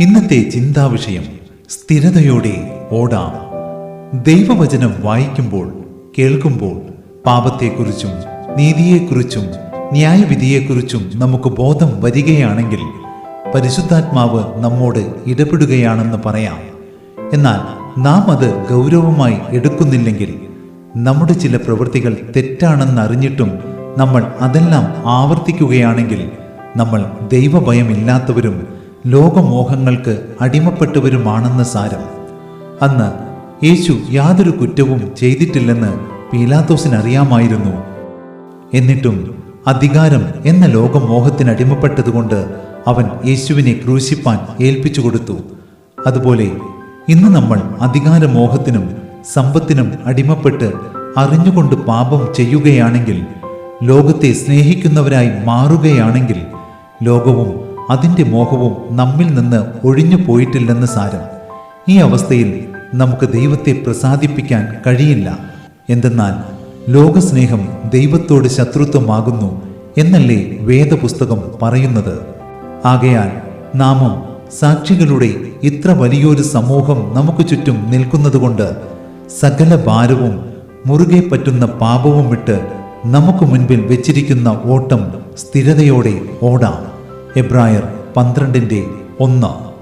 ഇന്നത്തെ ചിന്താവിഷയം സ്ഥിരതയോടെ ഓടാം. ദൈവവചനം വായിക്കുമ്പോൾ കേൾക്കുമ്പോൾ പാപത്തെക്കുറിച്ചും നീതിയെക്കുറിച്ചും ന്യായവിധിയെക്കുറിച്ചും നമുക്ക് ബോധം വരികയാണെങ്കിൽ പരിശുദ്ധാത്മാവ് നമ്മോട് ഇടപെടുകയാണെന്ന് പറയാം. എന്നാൽ നാം അത് ഗൗരവമായി എടുക്കുന്നില്ലെങ്കിൽ നമ്മുടെ ചില പ്രവൃത്തികൾ തെറ്റാണെന്നറിഞ്ഞിട്ടും നമ്മൾ അതെല്ലാം ആവർത്തിക്കുകയാണെങ്കിൽ നമ്മൾ ദൈവഭയമില്ലാത്തവരും ലോകമോഹങ്ങൾക്ക് അടിമപ്പെട്ടവരുമാണെന്ന് സാരം. അന്ന് യേശു യാതൊരു കുറ്റവും ചെയ്തിട്ടില്ലെന്ന് പീലാത്തോസിന് അറിയാമായിരുന്നു എന്നിട്ടും അധികാരം എന്ന ലോകമോഹത്തിന് അടിമപ്പെട്ടതുകൊണ്ട് അവൻ യേശുവിനെ ക്രൂശിപ്പാൻ ഏൽപ്പിച്ചു കൊടുത്തു. അതുപോലെ ഇന്ന് നമ്മൾ അധികാരമോഹത്തിനും സമ്പത്തിനും അടിമപ്പെട്ട് അറിഞ്ഞുകൊണ്ട് പാപം ചെയ്യുകയാണെങ്കിൽ ലോകത്തെ സ്നേഹിക്കുന്നവരായി മാറുകയാണെങ്കിൽ ലോകവും അതിന്റെ മോഹവും നമ്മിൽ നിന്ന് ഒഴിഞ്ഞു പോയിട്ടില്ലെന്ന് സാരം. ഈ അവസ്ഥയിൽ നമുക്ക് ദൈവത്തെ പ്രസാദിപ്പിക്കാൻ കഴിയില്ല. എന്തെന്നാൽ ലോകസ്നേഹം ദൈവത്തോട് ശത്രുത്വമാകുന്നു എന്നല്ലേ വേദപുസ്തകം പറയുന്നത്? ആകയാൽ നാമം സാക്ഷികളുടെ ഇത്ര വലിയൊരു സമൂഹം നമുക്ക് ചുറ്റും നിൽക്കുന്നതുകൊണ്ട് സകല ഭാരവും മുറുകെ പറ്റുന്ന പാപവും വിട്ട് നമുക്ക് മുൻപിൽ വെച്ചിരിക്കുന്ന ഓട്ടം സ്ഥിരതയോടെ ഓടാം. എബ്രായർ പന്ത്രണ്ടിന്റെ ഒന്ന്.